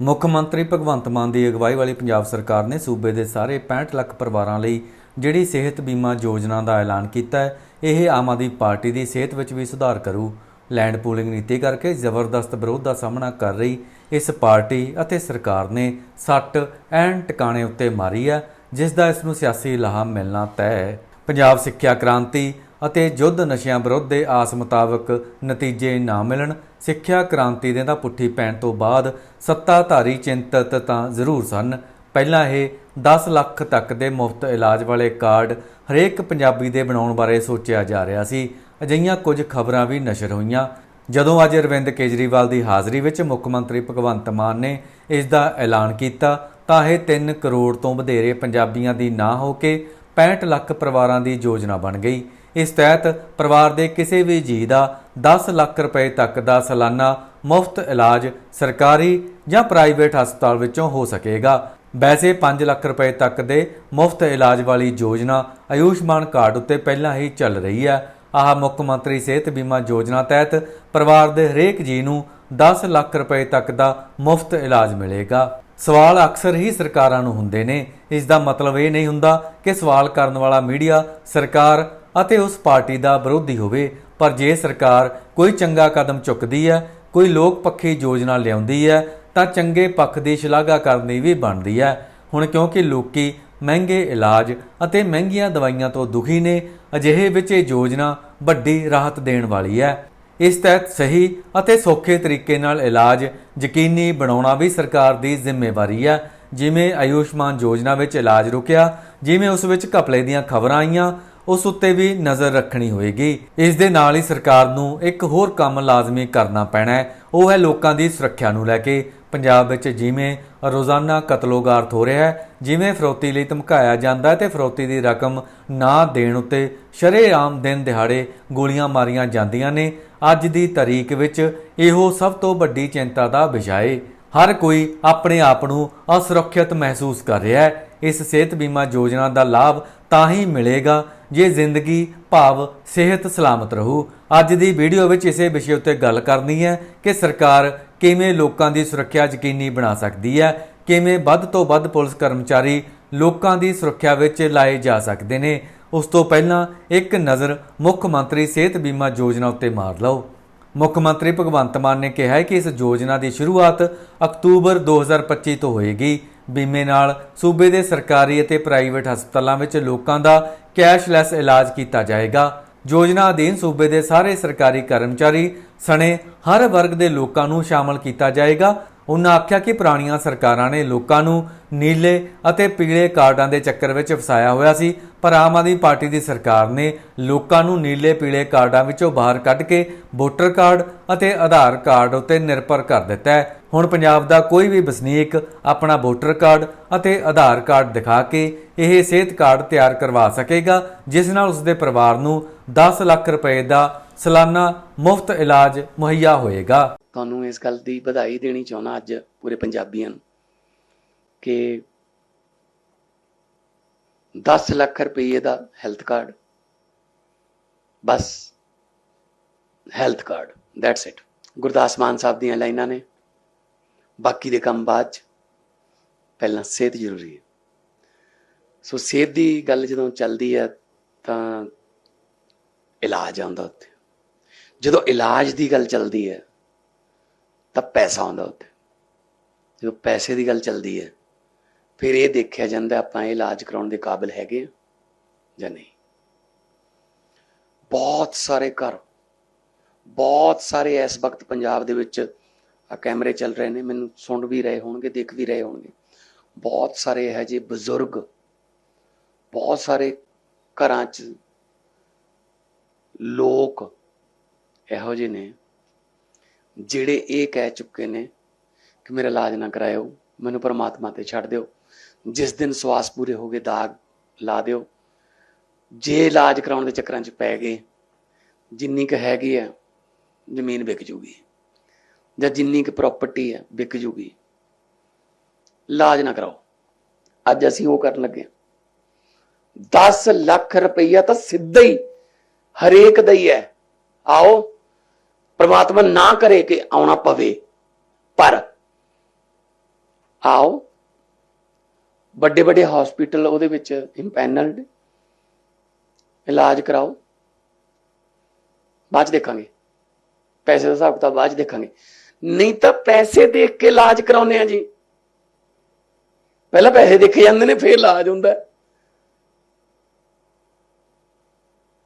ਮੁੱਖ ਮੰਤਰੀ ਭਗਵੰਤ ਮਾਨ ਦੀ ਅਗਵਾਈ ਵਾਲੀ ਪੰਜਾਬ ਸਰਕਾਰ ਨੇ ਸੂਬੇ ਦੇ ਸਾਰੇ 65 ਲੱਖ ਪਰਿਵਾਰਾਂ ਲਈ ਜਿਹੜੀ ਸਿਹਤ ਬੀਮਾ ਯੋਜਨਾ ਦਾ ਐਲਾਨ ਕੀਤਾ ਹੈ, ਇਹ ਆਮ ਆਦਮੀ ਪਾਰਟੀ ਦੀ ਸਿਹਤ ਵਿੱਚ ਵੀ ਸੁਧਾਰ ਕਰੂ। ਲੈਂਡ ਪੂਲਿੰਗ ਨੀਤੀ ਕਰਕੇ ਜ਼ਬਰਦਸਤ ਵਿਰੋਧ ਦਾ ਸਾਹਮਣਾ ਕਰ ਰਹੀ ਇਸ ਪਾਰਟੀ ਅਤੇ ਸਰਕਾਰ ਨੇ ਸੱਟ ਐਨ ਟਿਕਾਣੇ ਉੱਤੇ ਮਾਰੀ ਹੈ, ਜਿਸ ਦਾ ਇਸ ਨੂੰ ਸਿਆਸੀ ਲਾਹਾ ਮਿਲਣਾ ਤੈਅ ਹੈ। ਪੰਜਾਬ ਸਿੱਖਿਆ ਕ੍ਰਾਂਤੀ ਅਤੇ ਯੁੱਧ ਨਸ਼ਿਆਂ ਵਿਰੁੱਧ ਦੇ ਆਸ ਮੁਤਾਬਕ ਨਤੀਜੇ ਨਾ ਮਿਲਣ, ਸਿੱਖਿਆ ਕ੍ਰਾਂਤੀ ਦੇ ਤਾਂ ਪੁੱਠੀ ਪੈਣ ਤੋਂ ਬਾਅਦ ਸੱਤਾਧਾਰੀ ਚਿੰਤਤ ਤਾਂ ਜ਼ਰੂਰ ਸਨ। ਪਹਿਲਾਂ ਇਹ 10 ਲੱਖ ਤੱਕ ਦੇ ਮੁਫਤ ਇਲਾਜ ਵਾਲੇ ਕਾਰਡ ਹਰੇਕ ਪੰਜਾਬੀ ਦੇ ਬਣਾਉਣ ਬਾਰੇ ਸੋਚਿਆ ਜਾ ਰਿਹਾ ਸੀ। ਅਜਿਹੀਆਂ ਕੁਝ ਖਬਰਾਂ ਵੀ ਨਸ਼ਰ ਹੋਈਆਂ। ਜਦੋਂ ਅੱਜ ਅਰਵਿੰਦ ਕੇਜਰੀਵਾਲ ਦੀ ਹਾਜ਼ਰੀ ਵਿੱਚ ਮੁੱਖ ਮੰਤਰੀ ਭਗਵੰਤ ਮਾਨ ਨੇ ਇਸ ਦਾ ਐਲਾਨ ਕੀਤਾ, ਤਾਂ ਇਹ 3 ਕਰੋੜ ਤੋਂ ਵਧੇਰੇ ਪੰਜਾਬੀਆਂ ਦੀ ਨਾ ਹੋ ਕੇ 65 ਲੱਖ ਪਰਿਵਾਰਾਂ ਦੀ ਯੋਜਨਾ ਬਣ ਗਈ। ਇਸ ਤਹਿਤ ਪਰਿਵਾਰ ਦੇ ਕਿਸੇ ਵੀ ਜੀ ਦਾ 10 ਲੱਖ ਰੁਪਏ ਤੱਕ ਦਾ ਸਾਲਾਨਾ ਮੁਫਤ ਇਲਾਜ ਸਰਕਾਰੀ ਜਾਂ ਪ੍ਰਾਈਵੇਟ ਹਸਪਤਾਲ ਵਿੱਚੋਂ ਹੋ ਸਕੇਗਾ। ਵੈਸੇ 5 ਲੱਖ ਰੁਪਏ ਤੱਕ ਦੇ ਮੁਫਤ ਇਲਾਜ ਵਾਲੀ ਯੋਜਨਾ ਆਯੁਸ਼ਮਾਨ ਕਾਰਡ ਉੱਤੇ ਪਹਿਲਾਂ ਹੀ ਚੱਲ ਰਹੀ ਹੈ। ਆਹ ਮੁੱਖ ਮੰਤਰੀ ਸਿਹਤ ਬੀਮਾ ਯੋਜਨਾ ਤਹਿਤ ਪਰਿਵਾਰ ਦੇ ਹਰੇਕ ਜੀ ਨੂੰ 10 ਲੱਖ ਰੁਪਏ ਤੱਕ ਦਾ ਮੁਫਤ ਇਲਾਜ ਮਿਲੇਗਾ। ਸਵਾਲ ਅਕਸਰ ਹੀ ਸਰਕਾਰਾਂ ਨੂੰ ਹੁੰਦੇ ਨੇ। ਇਸ ਦਾ ਮਤਲਬ ਇਹ ਨਹੀਂ ਹੁੰਦਾ ਕਿ ਸਵਾਲ ਕਰਨ ਵਾਲਾ ਮੀਡੀਆ ਸਰਕਾਰ ਅਤੇ ਉਸ ਪਾਰਟੀ ਦਾ ਵਿਰੋਧੀ ਹੋਵੇ, ਪਰ ਜੇ ਸਰਕਾਰ ਕੋਈ ਚੰਗਾ ਕਦਮ ਚੁੱਕਦੀ ਹੈ, ਕੋਈ ਲੋਕ ਪੱਖੀ ਯੋਜਨਾ ਲਿਆਉਂਦੀ ਹੈ, ਤਾਂ ਚੰਗੇ ਪੱਖ ਦੀ ਸ਼ਲਾਘਾ ਕਰਨੀ ਵੀ ਬਣਦੀ ਹੈ। ਹੁਣ ਕਿਉਂਕਿ ਲੋਕੀ ਮਹਿੰਗੇ ਇਲਾਜ ਅਤੇ ਮਹਿੰਗੀਆਂ ਦਵਾਈਆਂ ਤੋਂ ਦੁਖੀ ਨੇ, ਅਜਿਹੇ ਵਿੱਚ ਇਹ ਯੋਜਨਾ ਵੱਡੀ ਰਾਹਤ ਦੇਣ ਵਾਲੀ ਹੈ। ਇਸ ਤਹਿਤ ਸਹੀ ਅਤੇ ਸੌਖੇ ਤਰੀਕੇ ਨਾਲ ਇਲਾਜ ਯਕੀਨੀ ਬਣਾਉਣਾ ਵੀ ਸਰਕਾਰ ਦੀ ਜ਼ਿੰਮੇਵਾਰੀ ਹੈ। ਜਿਵੇਂ ਆਯੁਸ਼ਮਾਨ ਯੋਜਨਾ ਵਿੱਚ ਇਲਾਜ ਰੁਕਿਆ, ਜਿਵੇਂ ਉਸ ਵਿੱਚ ਘਪਲੇ ਦੀਆਂ ਖਬਰਾਂ ਆਈਆਂ ਉਸ ਉੱਤੇ ਵੀ ਨਜ਼ਰ ਰੱਖਣੀ ਹੋਏਗੀ। ਇਸ ਦੇ ਨਾਲ ਹੀ ਸਰਕਾਰ ਨੂੰ ਇੱਕ ਹੋਰ ਕੰਮ ਲਾਜ਼ਮੀ ਕਰਨਾ ਪੈਣਾ ਹੈ। ਉਹ ਹੈ ਲੋਕਾਂ ਦੀ ਸੁਰੱਖਿਆ ਨੂੰ ਲੈ ਕੇ। ਪੰਜਾਬ ਵਿੱਚ ਜਿਵੇਂ ਰੋਜ਼ਾਨਾ ਕਤਲੋਗਾਰਤ ਹੋ ਰਿਹਾ ਹੈ, ਜਿਵੇਂ ਫਰੋਤੀ ਲਈ ਧਮਕਾਇਆ ਜਾਂਦਾ ਹੈ ਤੇ ਫਰੋਤੀ ਦੀ ਰਕਮ ਨਾ ਦੇਣ ਉੱਤੇ ਸ਼ਰੇਆਮ ਦਿਨ ਦਿਹਾੜੇ ਗੋਲੀਆਂ ਮਾਰੀਆਂ ਜਾਂਦੀਆਂ ਨੇ। ਅੱਜ ਦੀ ਤਾਰੀਖ ਵਿੱਚ ਇਹੋ ਸਭ ਤੋਂ ਵੱਡੀ ਚਿੰਤਾ ਦਾ ਵਿਸ਼ਾ ਹੈ ਹਰ ਕੋਈ ਆਪਣੇ ਆਪ ਨੂੰ ਅਸੁਰੱਖਿਅਤ ਮਹਿਸੂਸ ਕਰ ਰਿਹਾ ਹੈ। ਇਸ ਸਿਹਤ ਬੀਮਾ ਯੋਜਨਾ ਦਾ ਲਾਭ ਤਾਂ ਹੀ ਮਿਲੇਗਾ ਜੇ ਜ਼ਿੰਦਗੀ, ਭਾਵ, ਸਿਹਤ ਸਲਾਮਤ ਰਹੂ। ਅੱਜ ਦੀ ਵੀਡੀਓ ਵਿੱਚ ਇਸੇ ਵਿਸ਼ੇ ਉੱਤੇ ਗੱਲ ਕਰਨੀ ਹੈ ਕਿ ਸਰਕਾਰ ਕਿਵੇਂ ਲੋਕਾਂ ਦੀ ਸੁਰੱਖਿਆ ਯਕੀਨੀ ਬਣਾ ਸਕਦੀ ਹੈ, ਕਿਵੇਂ ਵੱਧ ਤੋਂ ਵੱਧ ਪੁਲਿਸ ਕਰਮਚਾਰੀ ਲੋਕਾਂ ਦੀ ਸੁਰੱਖਿਆ ਵਿੱਚ ਲਾਏ ਜਾ ਸਕਦੇ ਨੇ। ਉਸ ਤੋਂ ਪਹਿਲਾਂ ਇੱਕ ਨਜ਼ਰ ਮੁੱਖ ਮੰਤਰੀ ਸਿਹਤ ਬੀਮਾ ਯੋਜਨਾ ਉੱਤੇ ਮਾਰ ਲਓ। ਮੁੱਖ ਮੰਤਰੀ ਭਗਵੰਤ ਮਾਨ ਨੇ ਕਿਹਾ ਹੈ ਕਿ ਇਸ ਯੋਜਨਾ ਦੀ ਸ਼ੁਰੂਆਤ ਅਕਤੂਬਰ 2025 ਤੋਂ ਹੋਏਗੀ। ਬੀਮੇ ਨਾਲ ਸੂਬੇ ਦੇ ਸਰਕਾਰੀ ਅਤੇ ਪ੍ਰਾਈਵੇਟ ਹਸਪਤਾਲਾਂ ਵਿੱਚ ਲੋਕਾਂ ਦਾ ਕੈਸ਼ਲੈਸ ਇਲਾਜ ਕੀਤਾ ਜਾਏਗਾ। ਯੋਜਨਾ ਅਧੀਨ ਸੂਬੇ ਦੇ ਸਾਰੇ ਸਰਕਾਰੀ ਕਰਮਚਾਰੀ ਸਣੇ ਹਰ ਵਰਗ ਦੇ ਲੋਕਾਂ ਨੂੰ ਸ਼ਾਮਲ ਕੀਤਾ ਜਾਏਗਾ। ਉਹਨਾਂ ਆਖਿਆ ਕਿ ਪੁਰਾਣੀਆਂ ਸਰਕਾਰਾਂ ਨੇ ਲੋਕਾਂ ਨੂੰ ਨੀਲੇ ਅਤੇ ਪੀਲੇ ਕਾਰਡਾਂ ਦੇ ਚੱਕਰ ਵਿੱਚ ਫਸਾਇਆ ਹੋਇਆ ਸੀ, ਪਰ ਆਮ ਆਦਮੀ ਪਾਰਟੀ ਦੀ ਸਰਕਾਰ ਨੇ ਲੋਕਾਂ ਨੂੰ ਨੀਲੇ ਪੀਲੇ ਕਾਰਡਾਂ ਵਿੱਚੋਂ ਬਾਹਰ ਕੱਢ ਕੇ ਵੋਟਰ ਕਾਰਡ ਅਤੇ ਆਧਾਰ ਕਾਰਡ ਉੱਤੇ ਨਿਰਭਰ ਕਰ ਦਿੱਤਾ ਹੈ। ਹੁਣ ਪੰਜਾਬ ਦਾ ਕੋਈ ਵੀ ਵਸਨੀਕ ਆਪਣਾ ਵੋਟਰ ਕਾਰਡ ਅਤੇ ਆਧਾਰ ਕਾਰਡ ਦਿਖਾ ਕੇ ਇਹ ਸਿਹਤ ਕਾਰਡ ਤਿਆਰ ਕਰਵਾ ਸਕੇਗਾ, ਜਿਸ ਨਾਲ ਉਸਦੇ ਪਰਿਵਾਰ ਨੂੰ 10 ਲੱਖ ਰੁਪਏ ਦਾ ਸਾਲਾਨਾ ਮੁਫਤ ਇਲਾਜ ਮੁਹੱਈਆ ਹੋਏਗਾ। ਤੁਹਾਨੂੰ ਇਸ ਗੱਲ ਦੀ ਵਧਾਈ ਦੇਣੀ ਚਾਹੁੰਦਾ ਅੱਜ ਪੂਰੇ ਪੰਜਾਬੀਆਂ ਨੂੰ ਕਿ 10 ਲੱਖ ਰੁਪਏ ਦਾ health card bus health card that's it Gurdas Maan Sahib ਦੀਆਂ ਲਾਈਨਾਂ ਨੇ। ਬਾਕੀ ਦੇ ਕੰਮ ਬਾਅਦ ਚ, ਪਹਿਲਾਂ ਸਿਹਤ ਜ਼ਰੂਰੀ ਹੈ। ਸੋ ਸਿਹਤ ਦੀ ਗੱਲ ਜਦੋਂ ਚੱਲਦੀ ਹੈ ਤਾਂ ਇਲਾਜ ਆਉਂਦਾ ਉੱਥੇ। ਜਦੋਂ ਇਲਾਜ ਦੀ ਗੱਲ ਚੱਲਦੀ ਹੈ ਤਾਂ ਪੈਸਾ ਆਉਂਦਾ ਉੱਥੇ। ਜਦੋਂ ਪੈਸੇ ਦੀ ਗੱਲ ਚੱਲਦੀ ਹੈ, ਫਿਰ ਇਹ ਦੇਖਿਆ ਜਾਂਦਾ ਆਪਾਂ ਇਹ ਇਲਾਜ ਕਰਾਉਣ ਦੇ ਕਾਬਿਲ ਹੈਗੇ ਹਾਂ ਜਾਂ ਨਹੀਂ। ਬਹੁਤ ਸਾਰੇ ਘਰ, ਬਹੁਤ ਸਾਰੇ ਇਸ ਵਕਤ ਪੰਜਾਬ ਦੇ ਵਿੱਚ ਆ ਕੈਮਰੇ ਚੱਲ ਰਹੇ ਨੇ, ਮੈਨੂੰ ਸੁਣ ਵੀ ਰਹੇ ਹੋਣਗੇ, ਦੇਖ ਵੀ ਰਹੇ ਹੋਣਗੇ। ਬਹੁਤ ਸਾਰੇ ਇਹ ਜਿਹੇ ਬਜ਼ੁਰਗ, ਬਹੁਤ ਸਾਰੇ ਘਰਾਂ 'ਚ ਲੋਕ ਇਹੋ ਜਿਹੇ ਨੇ ਜਿਹੜੇ ਇਹ ਕਹਿ ਚੁੱਕੇ ਨੇ ਕਿ ਮੇਰਾ ਇਲਾਜ ਨਾ ਕਰਾਇਓ, ਮੈਨੂੰ ਪਰਮਾਤਮਾ ਤੇ ਛੱਡ ਦਿਓ। ਜਿਸ ਦਿਨ ਸਵਾਸ ਪੂਰੇ ਹੋ ਗਏ, ਦਾਗ ਲਾ ਦਿਓ। ਜੇ ਇਲਾਜ ਕਰਾਉਣ ਦੇ ਚੱਕਰਾਂ 'ਚ ਪੈ ਗਏ, ਜਿੰਨੀ ਕੁ ਹੈਗੀ ਆ, ਜ਼ਮੀਨ ਵਿਕ ਜੂਗੀ। ਜਾਂ ਜਿੰਨੀ ਕੁ ਪ੍ਰਾਪਰਟੀ ਹੈ ਵਿਕ ਜੂਗੀ। ਇਲਾਜ ਨਾ ਕਰਾਓ। ਅੱਜ ਅਸੀਂ ਉਹ ਕਰਨ ਲੱਗੇ 10 ਲੱਖ ਰੁਪਈਆ ਤਾਂ ਸਿੱਧਾ ਹੀ ਹਰੇਕ ਦਾ ਹੀ ਹੈ। ਆਓ ਪ੍ਰਮਾਤਮਾ ਨਾ ਕਰੇ ਕਿ ਆਉਣਾ ਪਵੇ। ਪਰ ਆਓ ਵੱਡੇ ਵੱਡੇ ਹਸਪੀਟਲ ਉਹਦੇ ਵਿੱਚ ਇੰਪੈਨਲਡ ਇਲਾਜ ਕਰਾਓ। ਬਾਅਦ 'ਚ ਦੇਖਾਂਗੇ। ਪੈਸੇ ਦਾ ਹਿਸਾਬ ਕਿਤਾਬ ਬਾਅਦ 'ਚ ਦੇਖਾਂਗੇ। ਨਹੀਂ ਤਾਂ ਪੈਸੇ ਦੇਖ ਕੇ ਇਲਾਜ ਕਰਾਉਨੇ ਆ ਜੀ। ਪਹਿਲਾਂ ਪੈਸੇ ਦੇਖੇ ਜਾਂਦੇ ਨੇ, ਫਿਰ ਇਲਾਜ ਹੁੰਦਾ।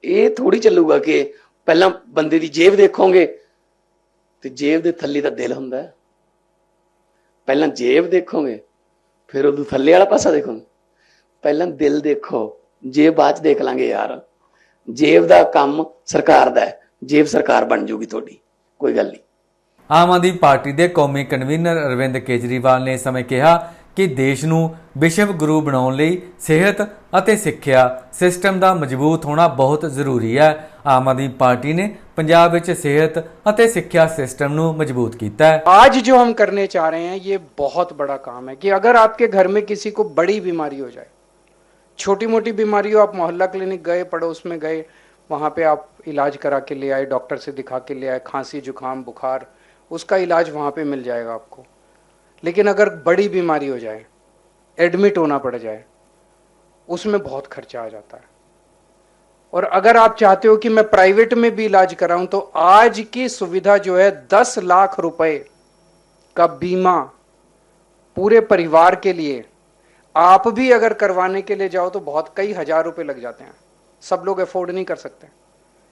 ਇਹ ਥੋੜੀ ਚੱਲੂਗਾ ਕਿ ਪਹਿਲਾਂ ਬੰਦੇ ਦੀ ਜੇਬ ਦੇਖੋਗੇ ਤੇ ਜੇਬ ਦੇ ਥੱਲੇ ਤਾਂ ਦਿਲ ਹੁੰਦਾ ਹੈ। ਪਹਿਲਾਂ ਜੇਬ ਦੇਖੋਗੇ, ਫਿਰ ਉਹਦੇ ਥੱਲੇ ਵਾਲਾ ਪਾਸਾ ਦੇਖੋਗੇ। ਪਹਿਲਾਂ ਦਿਲ ਦੇਖੋ ਜੇਬ ਬਾਅਦ ਦੇਖ ਲਾਂਗੇ ਯਾਰ। ਜੇਬ ਦਾ ਕੰਮ ਸਰਕਾਰ ਦਾ ਹੈ, ਜੇਬ ਸਰਕਾਰ ਬਣ ਜੂਗੀ ਤੁਹਾਡੀ, ਕੋਈ ਗੱਲ ਨਹੀਂ। ਆਮ ਆਦਮੀ ਪਾਰਟੀ ਦੇ ਕੌਮੀ ਕਨਵੀਨਰ ਅਰਵਿੰਦ ਕੇਜਰੀਵਾਲ ਨੇ ਸਮੇਂ ਕਿਹਾ ਕਿ ਦੇਸ਼ ਨੂੰ ਵਿਸ਼ਵ ਗੁਰੂ ਬਣਾਉਣ ਲਈ ਸਿਹਤ ਅਤੇ ਸਿੱਖਿਆ ਸਿਸਟਮ ਦਾ ਮਜ਼ਬੂਤ ਹੋਣਾ ਬਹੁਤ ਜ਼ਰੂਰੀ ਹੈ। ਆਮ ਆਦਮੀ ਪਾਰਟੀ ਨੇ ਪੰਜਾਬ ਵਿੱਚ ਸਿਹਤ ਅਤੇ ਸਿੱਖਿਆ ਸਿਸਟਮ ਨੂੰ ਮਜ਼ਬੂਤ ਕੀਤਾ ਹੈ आज जो हम करने चाह रहे हैं ये बहुत बड़ा काम है कि अगर आपके घर में किसी को बड़ी बीमारी हो जाए छोटी मोटी बीमारी हो आप मोहल्ला क्लिनिक गए पड़ोस में गए वहाँ पे आप इलाज करा के ले आए डॉक्टर से दिखा के ले आए खांसी जुकाम बुखार उसका इलाज वहाँ पे मिल जाएगा आपको लेकिन अगर बड़ी बीमारी हो जाए एडमिट होना पड़ जाए उसमें बहुत खर्चा आ जाता है और अगर आप चाहते हो कि मैं प्राइवेट में भी इलाज कराऊं तो आज की सुविधा जो है, दस लाख रुपए का बीमा पूरे परिवार के लिए, आप भी अगर करवाने के लिए जाओ तो बहुत कई हज़ार रुपए लग जाते हैं। सब लोग अफोर्ड नहीं कर सकते।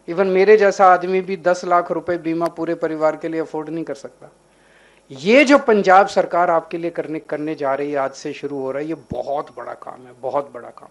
इवन मेरे जैसा आदमी भी दस लाख रुपए बीमा पूरे परिवार के लिए अफोर्ड नहीं कर सकता। ये जो पंजाब सरकार आपके लिए करने करने जा रही है, आज से शुरू हो रहा है, ये बहुत बड़ा काम है, बहुत बड़ा काम।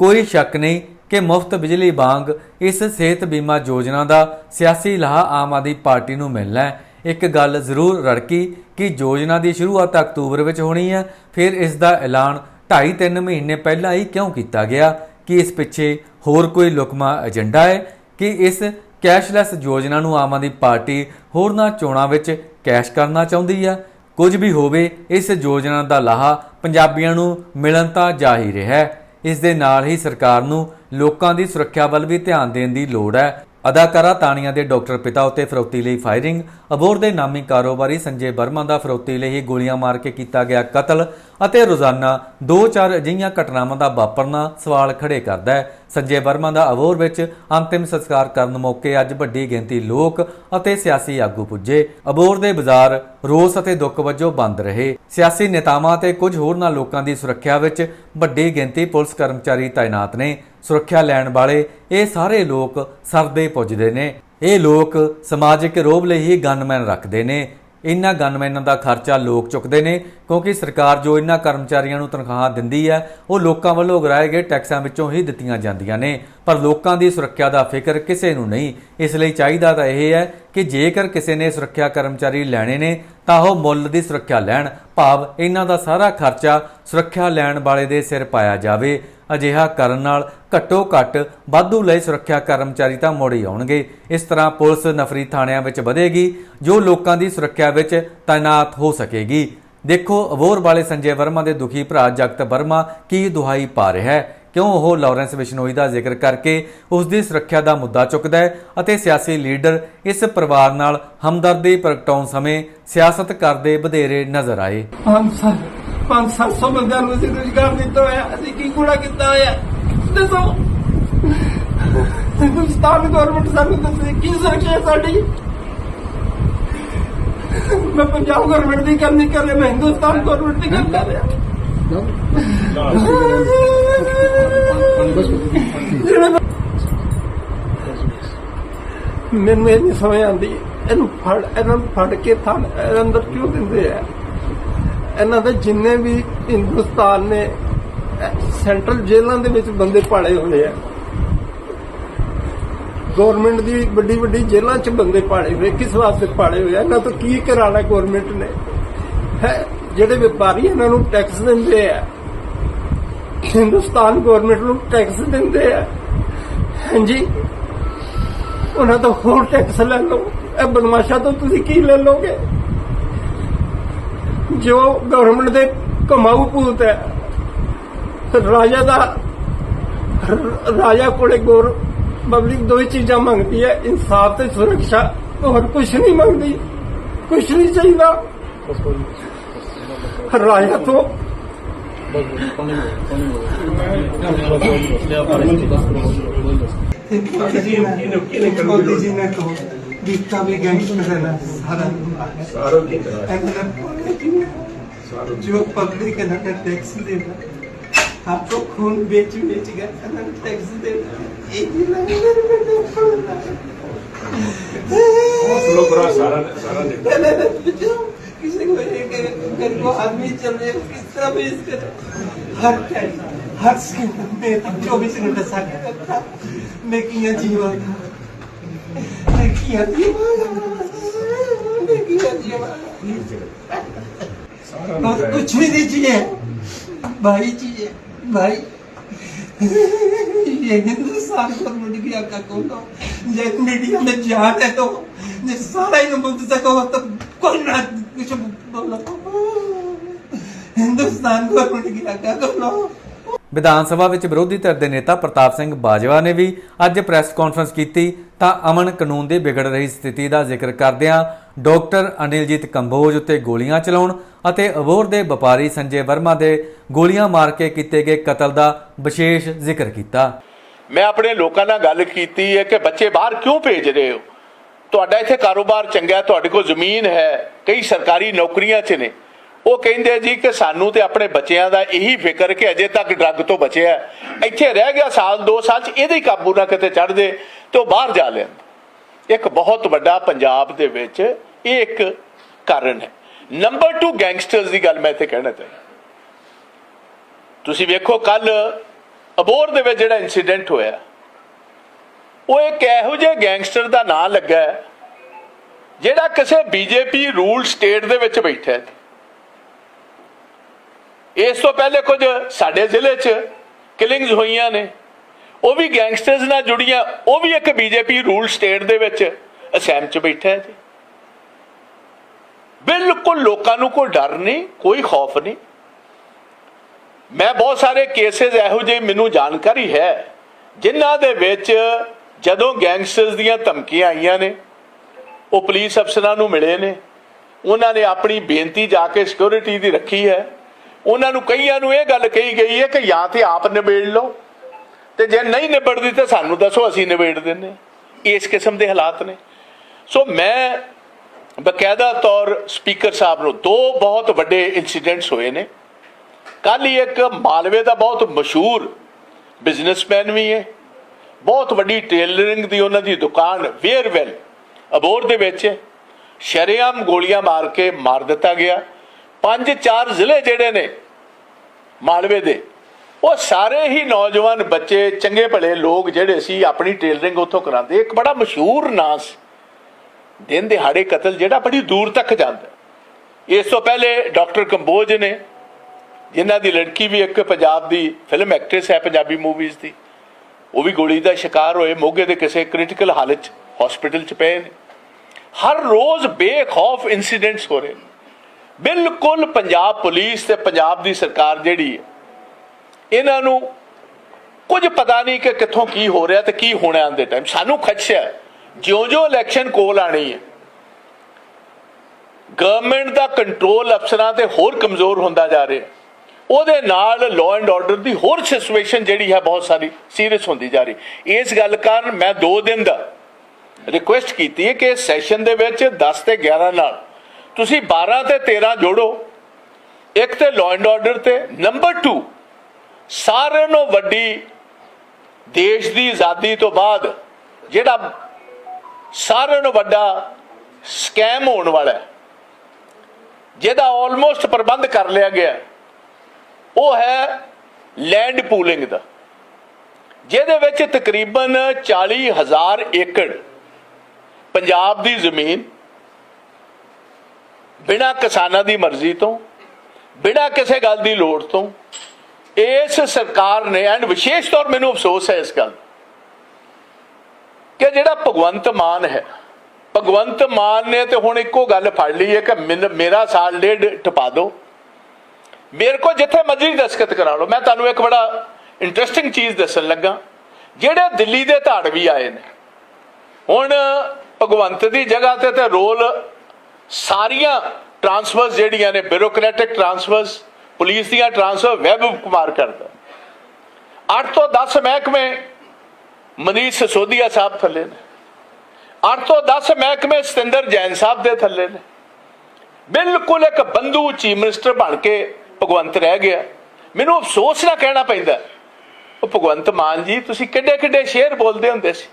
ਕੋਈ ਸ਼ੱਕ ਨਹੀਂ ਕਿ ਮੁਫਤ ਬਿਜਲੀ ਵਾਂਗ ਇਸ ਸਿਹਤ ਬੀਮਾ ਯੋਜਨਾ ਦਾ ਸਿਆਸੀ ਲਾਹਾ ਆਮ ਆਦਮੀ ਪਾਰਟੀ ਨੂੰ ਮਿਲਣਾ ਹੈ। ਇੱਕ ਗੱਲ ਜ਼ਰੂਰ ਰੜਕੀ ਕਿ ਯੋਜਨਾ ਦੀ ਸ਼ੁਰੂਆਤ ਅਕਤੂਬਰ ਵਿੱਚ ਹੋਣੀ ਹੈ। ਫਿਰ ਇਸ ਦਾ ਐਲਾਨ 2.5-3 ਮਹੀਨੇ ਪਹਿਲਾਂ ਹੀ ਕਿਉਂ ਕੀਤਾ ਗਿਆ? ਕਿ ਇਸ ਪਿੱਛੇ ਹੋਰ ਕੋਈ ਲੁਕਮਾ ਏਜੰਡਾ ਹੈ? ਕਿ ਇਸ ਕੈਸ਼ਲੈਸ ਯੋਜਨਾ ਨੂੰ ਆਮ ਆਦਮੀ ਪਾਰਟੀ ਹੋਰਨਾਂ ਚੋਣਾਂ ਵਿੱਚ ਕੈਸ਼ ਕਰਨਾ ਚਾਹੁੰਦੀ ਹੈ? ਕੁਝ ਵੀ ਹੋਵੇ, ਇਸ ਯੋਜਨਾ ਦਾ ਲਾਹਾ ਪੰਜਾਬੀਆਂ ਨੂੰ ਮਿਲਣ ਤਾਂ ਜਾ ਹੀ ਰਿਹਾ ਹੈ। ਇਸ ਦੇ ਨਾਲ ਹੀ ਸਰਕਾਰ ਨੂੰ ਲੋਕਾਂ ਦੀ ਸੁਰੱਖਿਆ ਵੱਲ ਵੀ ਧਿਆਨ ਦੇਣ ਦੀ ਲੋੜ ਹੈ। ਅਦਾਕਾਰਾ ਤਾਨੀਆਂ ਦੇ ਡਾਕਟਰ ਪਿਤਾ ਉਤੇ ਫਰੋਤੀ ਲਈ ਫਾਇਰਿੰਗ, ਅਬੋਰ ਦੇ ਨਾਮੀ ਕਾਰੋਬਾਰੀ ਸੰਜੇ ਵਰਮਾ ਦਾ ਫਰੋਤੀ ਲਈ ਹੀ ਗੋਲੀਆਂ ਮਾਰ ਕੇ ਕੀਤਾ ਗਿਆ ਕਤਲ ਅਤੇ ਰੋਜ਼ਾਨਾ 2-4 ਅਜਿਹੀਆਂ ਘਟਨਾਵਾਂ ਦਾ ਵਾਪਰਨਾ ਸਵਾਲ ਖੜੇ ਕਰਦਾ ਹੈ। ਸੰਜੇ ਵਰਮਾ ਦਾ ਅਬੋਰ ਵਿੱਚ ਅੰਤਿਮ ਸੰਸਕਾਰ ਕਰਨ ਮੌਕੇ ਅੱਜ ਵੱਡੀ ਗਿਣਤੀ ਲੋਕ ਅਤੇ ਸਿਆਸੀ ਆਗੂ ਪੁੱਜੇ। ਅਬੋਰ ਦੇ ਬਾਜ਼ਾਰ ਰੋਸ ਅਤੇ ਦੁੱਖ ਵਜੋਂ ਬੰਦ ਰਹੇ। ਸਿਆਸੀ ਨੇਤਾਵਾਂ ਅਤੇ ਕੁਝ ਹੋਰਨਾਂ ਲੋਕਾਂ ਦੀ ਸੁਰੱਖਿਆ ਵਿੱਚ ਵੱਡੀ ਗਿਣਤੀ ਪੁਲਿਸ ਕਰਮਚਾਰੀ ਤਾਇਨਾਤ ਨੇ। ਸੁਰੱਖਿਆ ਲੈਣ ਵਾਲੇ ਇਹ ਸਾਰੇ ਲੋਕ ਸਰਦੇ ਪੁੱਜਦੇ ਨੇ। ਇਹ ਲੋਕ ਸਮਾਜਿਕ ਰੋਬ ਲਈ ਹੀ ਗਨਮੈਨ ਰੱਖਦੇ ਨੇ। ਇਨ੍ਹਾਂ ਗਨਮੈਨਾਂ ਦਾ ਖਰਚਾ ਲੋਕ ਚੁੱਕਦੇ ਨੇ, ਕਿਉਂਕਿ ਸਰਕਾਰ ਜੋ ਇਨ੍ਹਾਂ ਕਰਮਚਾਰੀਆਂ ਨੂੰ ਤਨਖਾਹਾਂ ਦਿੰਦੀ ਹੈ, ਉਹ ਲੋਕਾਂ ਵੱਲੋਂ ਗਰਾਏ ਗਏ ਟੈਕਸਾਂ ਵਿੱਚੋਂ ਹੀ ਦਿੱਤੀਆਂ ਜਾਂਦੀਆਂ ਨੇ। ਪਰ ਲੋਕਾਂ ਦੀ ਸੁਰੱਖਿਆ ਦਾ ਫਿਕਰ ਕਿਸੇ ਨੂੰ ਨਹੀਂ। ਇਸ ਲਈ ਚਾਹੀਦਾ ਤਾਂ ਇਹ ਹੈ ਕਿ ਜੇਕਰ ਕਿਸੇ ਨੇ ਸੁਰੱਖਿਆ ਕਰਮਚਾਰੀ ਲੈਣੇ ਨੇ, ਤਾਂ ਉਹ ਮੁੱਲ ਦੀ ਸੁਰੱਖਿਆ ਲੈਣ। ਭਾਵ ਇਹਨਾਂ ਦਾ ਸਾਰਾ ਖਰਚਾ ਸੁਰੱਖਿਆ ਲੈਣ ਵਾਲੇ ਦੇ ਸਿਰ ਪਾਇਆ ਜਾਵੇ। ਅਜਿਹਾ ਕਰਨ ਨਾਲ ਘੱਟੋ ਘੱਟ ਵਾਧੂ ਲਈ ਸੁਰੱਖਿਆ ਕਰਮਚਾਰੀ ਤਾਂ ਮੁੜ ਆਉਣਗੇ। ਇਸ ਤਰ੍ਹਾਂ ਪੁਲਿਸ ਨਫਰੀ ਥਾਣਿਆਂ ਵਿੱਚ ਵਧੇਗੀ, ਜੋ ਲੋਕਾਂ ਦੀ ਸੁਰੱਖਿਆ ਵਿੱਚ ਤਾਇਨਾਤ ਹੋ ਸਕੇਗੀ। ਦੇਖੋ ਅਵੋਰ ਵਾਲੇ ਸੰਜੇ ਵਰਮਾ ਦੇ ਦੁਖੀ ਭਰਾ ਜਗਤ ਵਰਮਾ ਕੀ ਦੁਹਾਈ ਪਾ ਰਿਹਾ ਹੈ? ਕਿਉਂ ਉਹ ਲਾਰੈਂਸ ਬਿਸ਼ਨੋਈ ਦਾ ਜ਼ਿਕਰ ਕਰਕੇ ਉਸ ਦੀ ਸੁਰੱਖਿਆ ਦਾ ਮੁੱਦਾ ਚੁੱਕਦਾ ਹੈ ਅਤੇ ਸਿਆਸੀ ਲੀਡਰ ਇਸ ਪਰਿਵਾਰ ਨਾਲ ਹਮਦਰਦੀ ਪ੍ਰਗਟਾਉਣ ਸਮੇਂ ਸਿਆਸਤ ਕਰਦੇ ਵਧੇਰੇ ਨਜ਼ਰ ਆਏ? Um, ਆਮ ਸਰ 5-700 ਬੰਦਿਆਂ ਨੂੰ ਅਸੀਂ ਰੁਜ਼ਗਾਰ ਦਿੱਤਾ ਹੋਇਆ, ਅਸੀਂ ਕੀ ਕੂੜਾ ਕੀਤਾ ਹੋਇਆ? ਦੱਸੋ। ਹਿੰਦੁਸਤਾਨ ਗਵਰਨਮੈਂਟ ਸਾਨੂੰ ਦੱਸੇ ਕੀ ਸੁਰੱਖਿਆ ਸਾਡੀ? ਮੈਂ ਪੰਜਾਬ ਗਵਰਨਮੈਂਟ ਦੀ ਗੱਲ ਨਹੀਂ ਕਰ ਰਿਹਾ, ਮੈਂ ਹਿੰਦੁਸਤਾਨ ਗਵਰਨਮੈਂਟ ਦੀ ਗੱਲ ਕਰ ਰਿਹਾ। ਮੈਨੂੰ ਇਹ ਨਹੀਂ ਸਮਝ ਆਉਂਦੀ, ਇਹਨੂੰ ਫੜ, ਇਹਨਾਂ ਨੂੰ ਫੜ ਕੇ ਥਾਂ ਅੰਦਰ ਕਿਉਂ ਦਿੰਦੇ ਆ? ਇਹਨਾਂ ਦੇ ਜਿੰਨੇ ਵੀ ਹਿੰਦੁਸਤਾਨ ਨੇ ਸੈਂਟਰਲ ਜੇਲ੍ਹਾਂ ਦੇ ਵਿੱਚ ਬੰਦੇ ਪਾਲੇ ਹੋਏ ਆ। ਗਵਰਨਮੈਂਟ ਦੀ ਵੱਡੀ ਵੱਡੀ ਜੇਲ੍ਹਾਂ 'ਚ ਬੰਦੇ ਪਾਲੇ ਹੋਏ, ਕਿਸ ਵਾਸਤੇ ਪਾਲੇ ਹੋਏ ਇਹਨਾਂ ਤੋਂ ਕੀ ਕਰਾਣਾ ਗਵਰਨਮੈਂਟ ਨੇ? ਹੈ, ਜਿਹੜੇ ਵਪਾਰੀ ਇਹਨਾਂ ਨੂੰ ਟੈਕਸ ਦਿੰਦੇ ਆ। ਹਿੰਦੁਸਤਾਨ ਗਵਰਨਮੈਂਟ ਨੂੰ ਟੈਕਸ ਦਿੰਦੇ ਆ। ਹਾਂਜੀ। ਉਹਨਾਂ ਤੋਂ ਹੋਰ ਟੈਕਸ ਲੈ ਲਓ। ਇਹ ਬਦਮਾਸ਼ਾ ਤੋਂ ਤੁਸੀਂ ਕੀ ਲੈ ਲੋਗੇ ਜੋ ਗਵਰਨਮੈਂਟ ਦੇ ਕਮਾਊ ਭੂਤ ਹੈ ਰਾਜਾ ਦਾ, ਰਾਜਾ ਕੋਲੇ ਗੌਰ, ਪਬਲਿਕ ਦੋ ਹੀ ਚੀਜ਼ਾਂ ਮੰਗਦੀ ਹੈ, ਇਨਸਾਫ ਤੇ ਸੁਰੱਖਿਆ, ਹੋਰ ਕੁਝ ਨਹੀਂ ਮੰਗਦੀ ਕੁਝ ਨਹੀਂ ਚਾਹੀਦਾ। ਰਾਜਾ ਤੋਂ ਮੋਦੀ ਜੀ ਨੇ ਕਹੋ जितना भी गैंगस्टर है ना सारा। सारा जो पब्लिक है ना टैक्स देगा आपको खून बेच बेच ना टैक्स देगा एक ही पूछो, किसी को एक आदमी चल रहे किस तरह भी इसके हर टाइम हर सेकंड में चौबीस घंटे साथ रहता मैं किया जीवा था मैं किया जीवा मैं किया जीवा और कुछ भी नहीं चाहिए भाई चाहिए भाई ये हिंदुस्तान को मीडिया का कोनो ये मीडिया में जान है तो ये सारा ही बोल सको तो कोई ना कुछ बोलो हिंदुस्तान को मीडिया का कोनो ਵਿਧਾਨ ਸਭਾ ਵਿੱਚ ਵਿਰੋਧੀ ਧਿਰ ਦੇ ਨੇਤਾ ਪ੍ਰਤਾਪ ਸਿੰਘ ਬਾਜਵਾ ਨੇ ਵੀ ਅੱਜ ਪ੍ਰੈਸ ਕਾਨਫਰੰਸ ਕੀਤੀ। ਤਾਂ ਅਮਨ ਕਾਨੂੰਨ ਦੀ ਵਿਗੜ ਰਹੀ ਸਥਿਤੀ ਦਾ ਜ਼ਿਕਰ ਕਰਦਿਆਂ ਡਾਕਟਰ ਅਨਿਲਜੀਤ ਕੰਬੋਜ ਉੱਤੇ ਗੋਲੀਆਂ ਚਲਾਉਣ ਅਤੇ ਅਬੋਰ ਦੇ ਵਪਾਰੀ ਸੰਜੇ ਵਰਮਾ ਦੇ ਗੋਲੀਆਂ ਮਾਰ ਕੇ ਕੀਤੇ ਗਏ ਕਤਲ ਦਾ ਵਿਸ਼ੇਸ਼ ਜ਼ਿਕਰ ਕੀਤਾ। ਮੈਂ ਆਪਣੇ ਲੋਕਾਂ ਨਾਲ ਗੱਲ ਕੀਤੀ ਹੈ ਕਿ ਬੱਚੇ ਬਾਹਰ ਕਿਉਂ ਭੇਜ ਰਹੇ ਹੋ? ਤੁਹਾਡਾ ਇੱਥੇ ਕਾਰੋਬਾਰ ਚੰਗਾ ਹੈ, ਤੁਹਾਡੇ ਕੋਲ ਜ਼ਮੀਨ ਹੈ, ਕਈ ਸਰਕਾਰੀ ਨੌਕਰੀਆਂ 'ਚ ਨੇ। ਉਹ ਕਹਿੰਦੇ ਜੀ ਕਿ ਸਾਨੂੰ ਤੇ ਆਪਣੇ ਬੱਚਿਆਂ ਦਾ ਇਹੀ ਫਿਕਰ ਕਿ ਅਜੇ ਤੱਕ ਡਰੱਗ ਤੋਂ ਬਚਿਆ ਇੱਥੇ ਰਹਿ ਗਿਆ ਸਾਲ 2 ਸਾਲ 'ਚ ਇਹਦੇ ਹੀ ਕਾਬੂ ਨਾ ਕਿਤੇ ਚੜ ਜੇ ਤੇ ਉਹ ਬਾਹਰ ਜਾ ਲੈਂਦਾ ਇੱਕ ਬਹੁਤ ਵੱਡਾ ਪੰਜਾਬ ਦੇ ਵਿੱਚ ਇਹ ਇੱਕ ਕਾਰਨ ਹੈ। ਨੰਬਰ 2 ਗੈਂਗਸਟਰਸ ਦੀ ਗੱਲ ਮੈਂ ਇੱਥੇ ਕਹਿਣਾ ਚਾਹੁੰਦਾ। ਤੁਸੀਂ ਵੇਖੋ ਕੱਲ ਅਬੋਰ ਦੇ ਵਿੱਚ ਜਿਹੜਾ ਇਨਸੀਡੈਂਟ ਹੋਇਆ, ਉਹ ਇੱਕ ਇਹੋ ਜਿਹੇ ਗੈਂਗਸਟਰ ਦਾ ਨਾਂ ਲੱਗਾ ਜਿਹੜਾ ਕਿਸੇ ਬੀਜੇਪੀ ਰੂਲ ਸਟੇਟ ਦੇ ਵਿੱਚ ਬੈਠਾ ਹੈ। ਇਸ ਤੋਂ ਪਹਿਲੇ ਕੁਝ ਸਾਡੇ ਜ਼ਿਲ੍ਹੇ 'ਚ ਕਿਲਿੰਗਸ ਹੋਈਆਂ ਨੇ। ਉਹ ਵੀ ਗੈਂਗਸਟਰਸ ਨਾਲ ਜੁੜੀਆਂ, ਉਹ ਵੀ ਇੱਕ ਬੀਜੇਪੀ ਰੂਲ ਸਟੇਟ ਦੇ ਵਿੱਚ ਅਸੈਮ 'ਚ ਬੈਠਾ ਜੀ। ਬਿਲਕੁਲ ਲੋਕਾਂ ਨੂੰ ਕੋਈ ਡਰ ਨਹੀਂ, ਕੋਈ ਖੌਫ ਨਹੀਂ। ਮੈਂ ਬਹੁਤ ਸਾਰੇ ਕੇਸਿਸ ਇਹੋ ਜਿਹੇ, ਮੈਨੂੰ ਜਾਣਕਾਰੀ ਹੈ, ਜਿਨ੍ਹਾਂ ਦੇ ਵਿੱਚ ਜਦੋਂ ਗੈਂਗਸਟਰਸ ਦੀਆਂ ਧਮਕੀਆਂ ਆਈਆਂ ਨੇ, ਉਹ ਪੁਲਿਸ ਅਫਸਰਾਂ ਨੂੰ ਮਿਲੇ ਨੇ। ਉਹਨਾਂ ਨੇ ਆਪਣੀ ਬੇਨਤੀ ਜਾ ਕੇ ਸਿਕਿਉਰਿਟੀ ਦੀ ਰੱਖੀ ਹੈ। ਉਹਨਾਂ ਨੂੰ ਕਈਆਂ ਨੂੰ ਇਹ ਗੱਲ ਕਹੀ ਗਈ ਹੈ ਕਿ ਜਾਂ ਤੇ ਆਪ ਨਿਬੇੜ ਲਓ। ਤੇ ਜੇ ਨਹੀਂ ਨਿਬੜਦੀ ਤੇ ਸਾਨੂੰ ਦੱਸੋ, ਅਸੀਂ ਨਿਬੇੜ ਦਿੰਨੇ ਇਸ ਕਿਸਮ ਦੇ ਹਾਲਾਤ ਨੇ। ਸੋ ਮੈਂ ਬਕਾਇਦਾ ਤੌਰ ਸਪੀਕਰ ਸਾਹਿਬ ਨੂੰ ਦੋ ਬਹੁਤ ਵੱਡੇ ਇਨਸੀਡੈਂਟਸ ਹੋਏ ਨੇ। ਕੱਲ ਹੀ ਇੱਕ ਮਾਲਵੇ ਦਾ ਬਹੁਤ ਮਸ਼ਹੂਰ ਬਿਜ਼ਨਸਮੈਨ ਵੀ ਹੈ। ਬਹੁਤ ਵੱਡੀ ਟੇਲਰਿੰਗ ਦੀ ਉਹਨਾਂ ਦੀ ਦੁਕਾਨ ਵੇਅਰਵੈਲ ਅਬੋਰ ਦੇ ਵਿੱਚ ਸ਼ਰੇਆਮ ਗੋਲੀਆਂ ਮਾਰ ਕੇ ਮਾਰ ਦਿੱਤਾ ਗਿਆ। ਪੰਜ ਚਾਰ ਜ਼ਿਲ੍ਹੇ ਜਿਹੜੇ ਨੇ ਮਾਲਵੇ ਦੇ, ਉਹ ਸਾਰੇ ਹੀ ਨੌਜਵਾਨ ਬੱਚੇ, ਚੰਗੇ ਭਲੇ ਲੋਕ ਜਿਹੜੇ ਸੀ, ਆਪਣੀ ਟੇਲਰਿੰਗ ਉੱਥੋਂ ਕਰਾਉਂਦੇ। ਇੱਕ ਬੜਾ ਮਸ਼ਹੂਰ ਨਾਂ ਸੀ। ਦਿਨ ਦਿਹਾੜੇ ਕਤਲ, ਜਿਹੜਾ ਬੜੀ ਦੂਰ ਤੱਕ ਜਾਂਦਾ। ਇਸ ਤੋਂ ਪਹਿਲੇ ਡਾਕਟਰ ਕੰਬੋਜ ਨੇ, ਜਿਨ੍ਹਾਂ ਦੀ ਲੜਕੀ ਵੀ ਇੱਕ ਪੰਜਾਬ ਦੀ ਫਿਲਮ ਐਕਟ੍ਰੈਸ ਹੈ, ਪੰਜਾਬੀ ਮੂਵੀਜ਼ ਦੀ, ਉਹ ਵੀ ਗੋਲੀ ਦਾ ਸ਼ਿਕਾਰ ਹੋਏ, ਮੋਗੇ ਦੇ ਕਿਸੇ ਕ੍ਰਿਟੀਕਲ ਹਾਲਤ 'ਚ ਹਸਪੀਟਲ 'ਚ ਪਏ ਨੇ। ਹਰ ਰੋਜ਼ ਬੇਖੌਫ ਇਨਸੀਡੈਂਟਸ ਹੋ ਰਹੇ ਨੇ। ਬਿਲਕੁਲ ਪੰਜਾਬ ਪੁਲਿਸ ਤੇ ਪੰਜਾਬ ਦੀ ਸਰਕਾਰ ਜਿਹੜੀ ਹੈ, ਇਹਨਾਂ ਨੂੰ ਕੁਝ ਪਤਾ ਨਹੀਂ ਕਿ ਕਿੱਥੋਂ ਕੀ ਹੋ ਰਿਹਾ ਤੇ ਕੀ ਹੋਣਾ ਆਂਦੇ ਟਾਈਮ ਸਾਨੂੰ ਖਦਸ਼ਾ ਹੈ, ਜਿਉਂ-ਜਿਉਂ ਇਲੈਕਸ਼ਨ ਕੋਲ ਆਣੀ ਹੈ ਗਵਰਨਮੈਂਟ ਦਾ ਕੰਟਰੋਲ ਅਫਸਰਾਂ ਤੇ ਹੋਰ ਕਮਜ਼ੋਰ ਹੁੰਦਾ ਜਾ ਰਿਹਾ। ਉਹਦੇ ਨਾਲ ਲਾਅ ਐਂਡ ਆਰਡਰ ਦੀ ਹੋਰ ਸਿਚੁਏਸ਼ਨ ਜਿਹੜੀ ਹੈ, ਬਹੁਤ ਸਾਰੀ ਸੀਰੀਅਸ ਹੁੰਦੀ ਜਾ ਰਹੀ। ਇਸ ਗੱਲ ਕਾਰਨ ਮੈਂ 2 ਦਿਨ ਦਾ ਰਿਕੁਐਸਟ ਕੀਤੀ ਹੈ ਕਿ ਸੈਸ਼ਨ ਦੇ ਵਿੱਚ 10 ਤੇ 11 ਨਾਲ ਤੁਸੀਂ 12 ਤੇ 13 ਜੋੜੋ। ਇੱਕ ਤੇ ਲਾਅ ਐਂਡ ਆਰਡਰ ਤੇ ਨੰਬਰ 2 ਸਾਰਿਆਂ ਨੂੰ ਵੱਡੀ ਦੇਸ਼ ਦੀ ਆਜ਼ਾਦੀ ਤੋਂ ਬਾਅਦ ਜਿਹੜਾ ਸਾਰਿਆਂ ਨੂੰ ਵੱਡਾ ਸਕੈਮ ਹੋਣ ਵਾਲਾ ਹੈ, ਜਿਹਦਾ ਆਲਮੋਸਟ ਪ੍ਰਬੰਧ ਕਰ ਲਿਆ ਗਿਆ ਉਹ ਹੈ ਲੈਂਡ ਪੂਲਿੰਗ ਦਾ, ਜਿਹਦੇ ਵਿੱਚ ਤਕਰੀਬਨ 40000 ਏਕੜ ਪੰਜਾਬ ਦੀ ਜ਼ਮੀਨ ਬਿਨਾਂ ਕਿਸਾਨਾਂ ਦੀ ਮਰਜ਼ੀ ਤੋਂ, ਬਿਨਾਂ ਕਿਸੇ ਗੱਲ ਦੀ ਲੋੜ ਤੋਂ, ਇਸ ਸਰਕਾਰ ਨੇ ਐਂਡ ਵਿਸ਼ੇਸ਼ ਤੌਰ ਮੈਨੂੰ ਅਫਸੋਸ ਹੈ ਇਸ ਗੱਲ ਕਿ ਜਿਹੜਾ ਭਗਵੰਤ ਮਾਨ ਹੈ, ਭਗਵੰਤ ਮਾਨ ਨੇ ਤੇ ਹੁਣ ਇੱਕੋ ਗੱਲ ਫੜ ਲਈ ਹੈ ਕਿ ਮੈਨ- ਮੇਰਾ ਸਾਲ ਡੇਢ ਟਪਾ ਦਿਓ ਮੇਰੇ ਕੋ ਜਿੱਥੇ ਮਰਜ਼ੀ ਦਸਖਤ ਕਰਾ ਲਓ, ਮੈਂ ਤੁਹਾਨੂੰ ਇੱਕ ਬੜਾ ਇੰਟਰਸਟਿੰਗ ਚੀਜ਼ ਦੱਸਣ ਲੱਗਾ, ਜਿਹੜੇ ਦਿੱਲੀ ਦੇ ਧਾੜ ਵੀ ਆਏ ਨੇ, ਹੁਣ ਭਗਵੰਤ ਦੀ ਜਗ੍ਹਾ ਤੇ ਤੇ ਰੋਲ ਸਾਰੀਆਂ ਟਰਾਂਸਫਰਸ ਜਿਹੜੀਆਂ ਨੇ ਬਿਊਰੋਕ੍ਰੈਟਿਕ ਟਰਾਂਸਫਰਸ ਪੁਲਿਸ ਦੀਆਂ ਟਰਾਂਸਫਰ ਵੈਬ ਕੁਮਾਰ ਕਰਦਾ 8 ਤੋਂ 10 ਮਹਿਕਮੇ ਮਨੀਸ਼ ਸਸੋਦੀਆ ਸਾਹਿਬ ਥੱਲੇ ਨੇ। 8 ਤੋਂ 10 ਮਹਿਕਮੇ ਸਤਿੰਦਰ ਜੈਨ ਸਾਹਿਬ ਦੇ ਥੱਲੇ ਨੇ। ਬਿਲਕੁਲ ਇੱਕ ਬੰਦੂ ਚੀਫ ਮਿਨਿਸਟਰ ਬਣ ਕੇ ਭਗਵੰਤ ਰਹਿ ਗਿਆ। ਮੈਨੂੰ ਅਫਸੋਸ ਨਾ ਕਹਿਣਾ ਪੈਂਦਾ, ਉਹ ਭਗਵੰਤ ਮਾਨ ਜੀ, ਤੁਸੀਂ ਕਿੱਡੇ ਕਿੱਡੇ ਸ਼ੇਰ ਬੋਲਦੇ ਹੁੰਦੇ ਸੀ।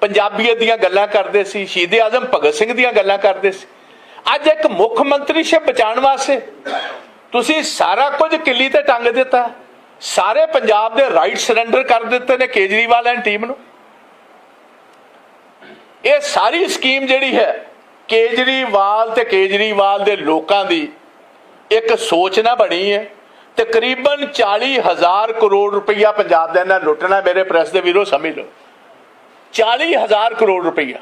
ਪੰਜਾਬੀਅਤ ਦੀਆਂ ਗੱਲਾਂ ਕਰਦੇ ਸੀ, ਸ਼ਹੀਦ ਆਜ਼ਮ ਭਗਤ ਸਿੰਘ ਦੀਆਂ ਗੱਲਾਂ ਕਰਦੇ ਸੀ। ਅੱਜ ਇੱਕ ਮੁੱਖ ਮੰਤਰੀ ਮੰਤਰੀਸ਼ਿਪ ਬਚਾਉਣ ਵਾਸਤੇ ਤੁਸੀਂ ਸਾਰਾ ਕੁਝ ਕਿੱਲੀ ਤੇ ਟੰਗ ਦਿੱਤਾ। ਸਾਰੇ ਪੰਜਾਬ ਦੇ ਰਾਈਟ ਸਰੈਂਡਰ ਕਰ ਦਿੱਤੇ ਨੇ ਕੇਜਰੀਵਾਲ ਐਂਡ ਟੀਮ ਨੂੰ। ਇਹ ਸਾਰੀ ਸਕੀਮ ਜਿਹੜੀ ਹੈ, ਕੇਜਰੀਵਾਲ ਤੇ ਕੇਜਰੀਵਾਲ ਦੇ ਲੋਕਾਂ ਦੀ ਇੱਕ ਸੋਚ ਨਾ ਬਣੀ ਹੈ। ਤਕਰੀਬਨ 40000 ਕਰੋੜ ਰੁਪਈਆ ਪੰਜਾਬ ਦੇ ਨਾਲ ਲੁੱਟਣਾ ਮੇਰੇ ਪ੍ਰੈਸ ਦੇ ਵੀਰੋ ਸਮਝ ਲਓ। 40000 ਕਰੋੜ ਰੁਪਈਆ।